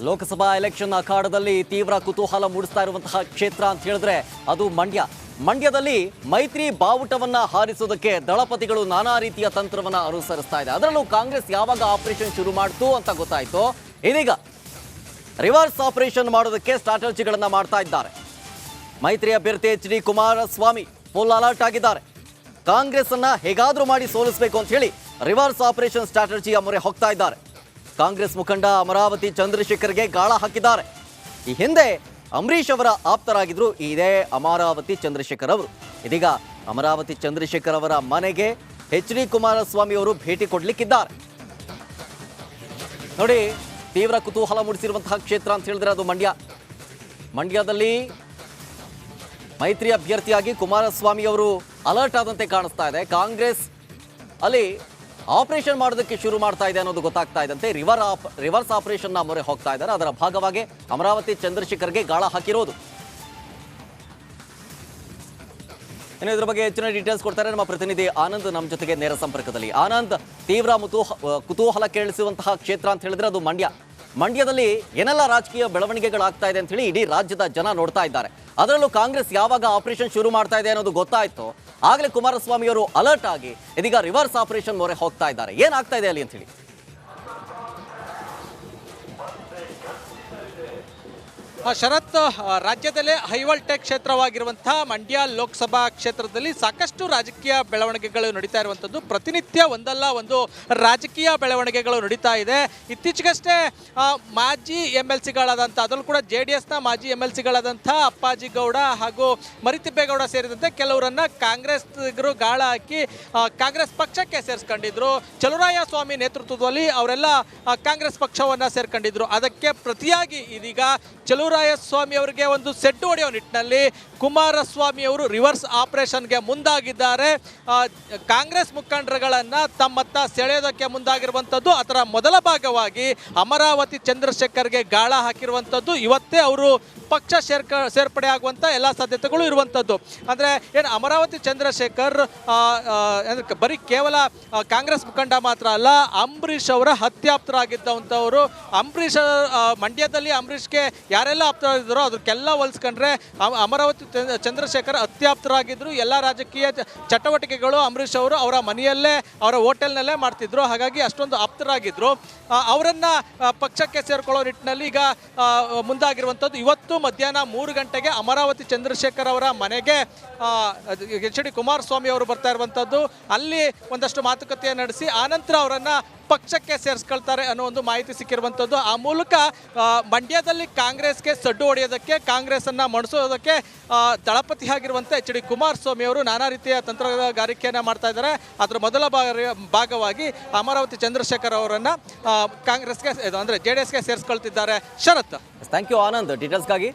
Lok Sabha election ಅಖಾಡದಲ್ಲಿ ತೀವ್ರ ಕುತೂಹಲ ಮೂಡಿಸ್ತಾ ಇರುವಂತಹ ಕ್ಷೇತ್ರ ಅಂತ ಹೇಳಿದ್ರೆ ಅದು ಮಂಡ್ಯ. ಮಂಡ್ಯದಲ್ಲಿ ಮೈತ್ರಿ ಬಾವುಟವನ್ನ ಹಾರಿಸೋದಕ್ಕೆ ದಳಪತಿಗಳು ನಾನಾ ರೀತಿಯ ತಂತ್ರವನ್ನ ಅನುಸರಿಸ್ತಾ ಇದೆ. ಅದರಲ್ಲೂ ಕಾಂಗ್ರೆಸ್ ಯಾವಾಗ ಆಪರೇಷನ್ ಶುರು ಮಾಡ್ತು ಅಂತ ಗೊತ್ತಾಯ್ತು. ಇದೀಗ ರಿವರ್ಸ್ ಆಪರೇಷನ್ ಮಾಡೋದಕ್ಕೆ ಸ್ಟ್ರಾಟಜಿಗಳನ್ನ ಮಾಡ್ತಾ ಇದ್ದಾರೆ. ಮೈತ್ರಿ ಅಭ್ಯರ್ಥಿ H D Kumaraswamy full alert ಆಗಿದ್ದಾರೆ. ಕಾಂಗ್ರೆಸ್ ಅನ್ನ ಹೇಗಾದ್ರೂ ಮಾಡಿ ಸೋಲಿಸಬೇಕು ಅಂತ ಹೇಳಿ ರಿವರ್ಸ್ ಆಪರೇಷನ್ ಸ್ಟ್ರಾಟಜಿಯ ಮೊರೆ ಹೋಗ್ತಾ ಇದ್ದಾರೆ. ಕಾಂಗ್ರೆಸ್ ಮುಖಂಡ ಅಮರಾವತಿ ಚಂದ್ರಶೇಖರ್ಗೆ ಗಾಳ ಹಾಕಿದ್ದಾರೆ. ಈ ಹಿಂದೆ ಅಂಬರೀಷ್ ಅವರ ಆಪ್ತರಾಗಿದ್ರು, ಇದೇ ಅಮರಾವತಿ ಚಂದ್ರಶೇಖರ್ ಅವರು. ಇದೀಗ ಅಮರಾವತಿ ಚಂದ್ರಶೇಖರ್ ಅವರ ಮನೆಗೆ ಎಚ್ ಡಿ ಕುಮಾರಸ್ವಾಮಿ ಅವರು ಭೇಟಿ ಕೊಡ್ಲಿಕ್ಕಿದ್ದಾರೆ. ನೋಡಿ, ತೀವ್ರ ಕುತೂಹಲ ಮೂಡಿಸಿರುವಂತಹ ಕ್ಷೇತ್ರ ಅಂತ ಹೇಳಿದ್ರೆ ಅದು ಮಂಡ್ಯ. ಮಂಡ್ಯದಲ್ಲಿ ಮೈತ್ರಿ ಅಭ್ಯರ್ಥಿಯಾಗಿ ಕುಮಾರಸ್ವಾಮಿ ಅವರು ಅಲರ್ಟ್ ಆದಂತೆ ಕಾಣಿಸ್ತಾ ಇದೆ. ಕಾಂಗ್ರೆಸ್ ಅಲ್ಲಿ ಆಪರೇಷನ್ ಮಾಡೋದಕ್ಕೆ ಶುರು ಮಾಡ್ತಾ ಇದೆ ಅನ್ನೋದು ಗೊತ್ತಾಗ್ತಾ ಇದ್ದಂತೆ ರಿವರ್ ಆಪ್, ರಿವರ್ಸ್ ಆಪರೇಷನ್ನ ಮೊರೆ ಹೋಗ್ತಾ ಇದ್ದಾರೆ. ಅದರ ಭಾಗವಾಗಿ ಅಮರಾವತಿ ಚಂದ್ರಶೇಖರ್ಗೆ ಗಾಳ ಹಾಕಿರೋದು. ಇನ್ನು ಇದ್ರ ಬಗ್ಗೆ ಹೆಚ್ಚಿನ ಡೀಟೇಲ್ಸ್ ಕೊಡ್ತಾರೆ ನಮ್ಮ ಪ್ರತಿನಿಧಿ ಆನಂದ್ ನಮ್ಮ ಜೊತೆಗೆ ನೇರ ಸಂಪರ್ಕದಲ್ಲಿ. ಆನಂದ್, ತೀವ್ರ ಮುತೂಹ, ಕುತೂಹಲ ಕೇಳಿಸುವಂತಹ ಕ್ಷೇತ್ರ ಅಂತ ಹೇಳಿದ್ರೆ ಅದು ಮಂಡ್ಯ. ಮಂಡ್ಯದಲ್ಲಿ ಏನೆಲ್ಲ ರಾಜಕೀಯ ಬೆಳವಣಿಗೆಗಳಾಗ್ತಾ ಇದೆ ಅಂತ ಹೇಳಿ ಇಡೀ ರಾಜ್ಯದ ಜನ ನೋಡ್ತಾ ಇದ್ದಾರೆ. ಅದರಲ್ಲೂ ಕಾಂಗ್ರೆಸ್ ಯಾವಾಗ ಆಪರೇಷನ್ ಶುರು ಮಾಡ್ತಾ ಇದೆ ಅನ್ನೋದು ಗೊತ್ತಾಯ್ತು. ಆಗಲೇ ಕುಮಾರಸ್ವಾಮಿ ಅವರು ಅಲರ್ಟ್ ಆಗಿ ಇದೀಗ ರಿವರ್ಸ್ ಆಪರೇಷನ್ ಮೊರೆ ಹೋಗ್ತಾ ಇದ್ದಾರೆ. ಏನಾಗ್ತಾ ಇದೆ ಅಲ್ಲಿ ಅಂತ ಹೇಳಿ ಶರತ್ ರಾಜ್ಯದಲ್ಲೇ ಹೈವಲ್ಟೆಕ್ ಕ್ಷೇತ್ರವಾಗಿರುವಂತಹ ಮಂಡ್ಯ ಲೋಕಸಭಾ ಕ್ಷೇತ್ರದಲ್ಲಿ ಸಾಕಷ್ಟು ರಾಜಕೀಯ ಬೆಳವಣಿಗೆಗಳು ನಡೀತಾ ಇರುವಂಥದ್ದು. ಪ್ರತಿನಿತ್ಯ ಒಂದಲ್ಲ ಒಂದು ರಾಜಕೀಯ ಬೆಳವಣಿಗೆಗಳು ನಡೀತಾ ಇದೆ. ಇತ್ತೀಚೆಗಷ್ಟೇ ಮಾಜಿ ಎಂ ಎಲ್ ಸಿಗಳಾದಂಥ ಅದರಲ್ಲೂ ಕೂಡ ಜೆ ಡಿ ಎಸ್ನ ಮಾಜಿ ಎಂ ಎಲ್ ಸಿಗಳಾದಂಥ ಅಪ್ಪಾಜಿ ಗೌಡ ಹಾಗೂ ಮರಿತಿಬ್ಬೇಗೌಡ ಸೇರಿದಂತೆ ಕೆಲವರನ್ನ ಕಾಂಗ್ರೆಸ್ಗರು ಗಾಳ ಹಾಕಿ ಕಾಂಗ್ರೆಸ್ ಪಕ್ಷಕ್ಕೆ ಸೇರಿಸ್ಕೊಂಡಿದ್ರು. ಚಲುರಾಯ ಸ್ವಾಮಿ ನೇತೃತ್ವದಲ್ಲಿ ಅವರೆಲ್ಲ ಕಾಂಗ್ರೆಸ್ ಪಕ್ಷವನ್ನ ಸೇರ್ಕೊಂಡಿದ್ರು. ಅದಕ್ಕೆ ಪ್ರತಿಯಾಗಿ ಇದೀಗ ಚಲುರಾಯ ಸ್ವಾಮಿ ಅವರಿಗೆ ಒಂದು ಸೆಡ್ಡು ಹೊಡೆಯೋ ನಿಟ್ಟಿನಲ್ಲಿ ಕುಮಾರಸ್ವಾಮಿ ಅವರು ರಿವರ್ಸ್ ಆಪರೇಷನ್ಗೆ ಮುಂದಾಗಿದ್ದಾರೆ. ಕಾಂಗ್ರೆಸ್ ಮುಖಂಡರುಗಳನ್ನು ತಮ್ಮತ್ತ ಸೆಳೆಯೋದಕ್ಕೆ ಮುಂದಾಗಿರುವಂಥದ್ದು, ಅದರ ಮೊದಲ ಭಾಗವಾಗಿ ಅಮರಾವತಿ ಚಂದ್ರಶೇಖರ್ಗೆ ಗಾಳ ಹಾಕಿರುವಂಥದ್ದು. ಇವತ್ತೇ ಅವರು ಪಕ್ಷ ಸೇರ್ಕ, ಸೇರ್ಪಡೆ ಆಗುವಂಥ ಎಲ್ಲ ಸಾಧ್ಯತೆಗಳು ಇರುವಂಥದ್ದು. ಅಂದರೆ ಏನು ಅಮರಾವತಿ ಚಂದ್ರಶೇಖರ್ ಅಂದ್ರೆ ಬರೀ ಕೇವಲ ಕಾಂಗ್ರೆಸ್ ಮುಖಂಡ ಮಾತ್ರ ಅಲ್ಲ, ಅಂಬರೀಷ್ ಅವರ ಹತ್ಯಾಪ್ತರಾಗಿದ್ದಂಥವರು ಅಂಬರೀಷ್ ಮಂಡ್ಯದಲ್ಲಿ ಅಂಬರೀಷ್ಗೆ ಯಾರೆಲ್ಲ ಆಪ್ತರಾಗಿದ್ದಾರೋ ಅದಕ್ಕೆಲ್ಲ ಹೋಲಿಸ್ಕೊಂಡ್ರೆ ಅಮ- ಅಮರಾವತಿ ಚಂದ್ರ- ಚಂದ್ರಶೇಖರ್ ಅತ್ಯಾಪ್ತರಾಗಿದ್ದರು ಎಲ್ಲ ರಾಜಕೀಯ ಚಟುವಟಿಕೆಗಳು ಅಂಬರೀಷ್ ಅವರು ಅವರ ಮನೆಯಲ್ಲೇ, ಅವರ ಹೋಟೆಲ್ನಲ್ಲೇ ಮಾಡ್ತಿದ್ರು. ಹಾಗಾಗಿ ಅಷ್ಟೊಂದು ಆಪ್ತರಾಗಿದ್ದರು ಅವರನ್ನು ಪಕ್ಷಕ್ಕೆ ಸೇರಿಕೊಳ್ಳೋ ನಿಟ್ಟಿನಲ್ಲಿ ಈಗ ಮುಂದಾಗಿರುವಂಥದ್ದು ಇವತ್ತು ಮಧ್ಯಾಹ್ನ ಮೂರು ಗಂಟೆಗೆ ಅಮರಾವತಿ ಚಂದ್ರಶೇಖರ್ ಅವರ ಮನೆಗೆ ಎಚ್ ಡಿ ಕುಮಾರಸ್ವಾಮಿ ಅವರು ಬರ್ತಾ ಇರುವಂಥದ್ದು. ಅಲ್ಲಿ ಒಂದಷ್ಟು ಮಾತುಕತೆ ನಡೆಸಿ, ಆನಂತರ ಅವರನ್ನ ಪಕ್ಷಕ್ಕೆ ಸೇರಿಸ್ಕೊಳ್ತಾರೆ ಅನ್ನೋ ಒಂದು ಮಾಹಿತಿ ಸಿಕ್ಕಿರುವಂಥದ್ದು. ಆ ಮೂಲಕ ಮಂಡ್ಯದಲ್ಲಿ ಕಾಂಗ್ರೆಸ್ಗೆ ಸಡ್ಡು ಹೊಡೆಯೋದಕ್ಕೆ ಕಾಂಗ್ರೆಸ್ಸನ್ನು ಮಣಿಸೋದಕ್ಕೆ ದಳಪತಿ ಆಗಿರುವಂಥ ಎಚ್ ಡಿ ಕುಮಾರಸ್ವಾಮಿ ಅವರು ನಾನಾ ರೀತಿಯ ತಂತ್ರಗಾರಿಕೆಯನ್ನು ಮಾಡ್ತಾ ಇದ್ದಾರೆ. ಅದರ ಮೊದಲ ಭಾಗವಾಗಿ ಅಮರಾವತಿ ಚಂದ್ರಶೇಖರ್ ಅವರನ್ನು ಕಾಂಗ್ರೆಸ್ಗೆ ಅಂದರೆ ಜೆ ಡಿ ಎಸ್ಗೆ ಸೇರಿಸ್ಕೊಳ್ತಿದ್ದಾರೆ. ಶರತ್. Thank you Anand. ಡೀಟೇಲ್ಸ್ಗಾಗಿ